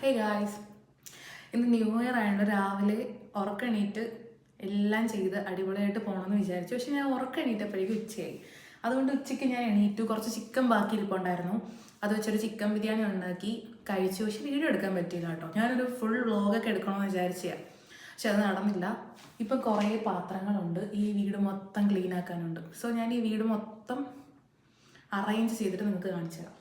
ഹേ guys ഇന്ന് new year ആയതുകൊണ്ട് രാവിലെ ഉറക്കണീറ്റ് എല്ലാം ചെയ്ത് അടിപൊളിയായിട്ട് പോകണമെന്ന് വിചാരിച്ചു. പക്ഷെ ഞാൻ ഉറക്കണീറ്റപ്പോഴേക്കും ഉച്ചയായി. അതുകൊണ്ട് ഉച്ചയ്ക്ക് ഞാൻ എണീറ്റു. കുറച്ച് ചിക്കൻ ബാക്കി ഇരിപ്പുണ്ടായിരുന്നു. അത് വെച്ചൊരു ചിക്കൻ ബിരിയാണി ഉണ്ടാക്കി കഴിച്ചു. പക്ഷെ വീഡിയോ എടുക്കാൻ പറ്റിയില്ല കേട്ടോ. ഞാനൊരു ഫുൾ വ്ളോഗൊക്കെ എടുക്കണമെന്ന് വിചാരിച്ചതാണ് പക്ഷെ അത് നടന്നില്ല. ഇപ്പം കുറേ പാത്രങ്ങളുണ്ട്. ഈ വീട് മൊത്തം ക്ലീൻ ആക്കാനുണ്ട്. സോ ഞാൻ ഈ വീട് മൊത്തം അറേഞ്ച് ചെയ്തിട്ട് നിങ്ങൾക്ക് കാണിച്ചു തരാം